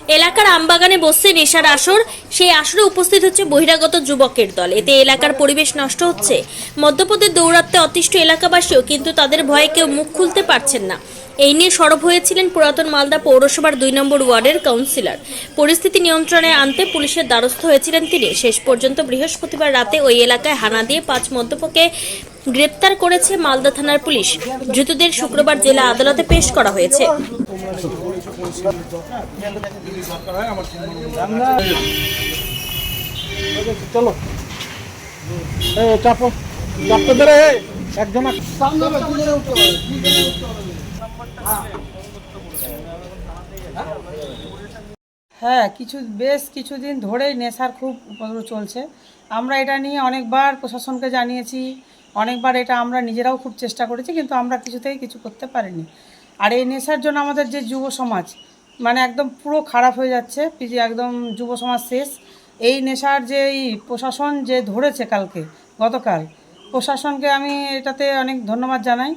এলাকার আমবাগানে বসছে নেশার আসর। সেই আসরে উপস্থিত হচ্ছে বহিরাগত যুবকের দল। এতে এলাকার পরিবেশ নষ্ট হচ্ছে। মদ্যপদের দৌরাত্মে অতিষ্ঠ এলাকাবাসীও কিন্তু তাদের ভয়ে কেউ মুখ খুলতে পারছেন না। এই নিয়ে সরব হয়েছিলেন পুরাতন মালদা পৌরসভার দুই নম্বর ওয়ার্ডের কাউন্সিলর। পরিস্থিতি নিয়ন্ত্রণে আনতে পুলিশের দ্বারস্থ হয়েছিলেন তিনি। শেষ পর্যন্ত বৃহস্পতিবার রাতে ওই এলাকায় হানা দিয়ে পাঁচ মদ্যপকে গ্রেপ্তার করেছে মালদা থানার পুলিশ। ধৃতদের শুক্রবার জেলা আদালতে পেশ করা হয়েছে। চলো চাপো চাপতে একজন হ্যাঁ কিছু বেশ কিছুদিন ধরেই নেশার খুব উপদ্রব চলছে। আমরা এটা নিয়ে অনেকবার প্রশাসনকে জানিয়েছি, অনেকবার এটা আমরা নিজেরাও খুব চেষ্টা করেছি, কিন্তু আমরা কিছুতেই কিছু করতে পারিনি। আর এই নেশার জন্য আমাদের যে যুব সমাজ মানে একদম পুরো খারাপ হয়ে যাচ্ছে, পিজি একদম যুব সমাজ শেষ। এই নেশার যে এই প্রশাসন যে ধরেছে কালকে, গতকাল, প্রশাসনকে আমি এটাতে অনেক ধন্যবাদ জানাই।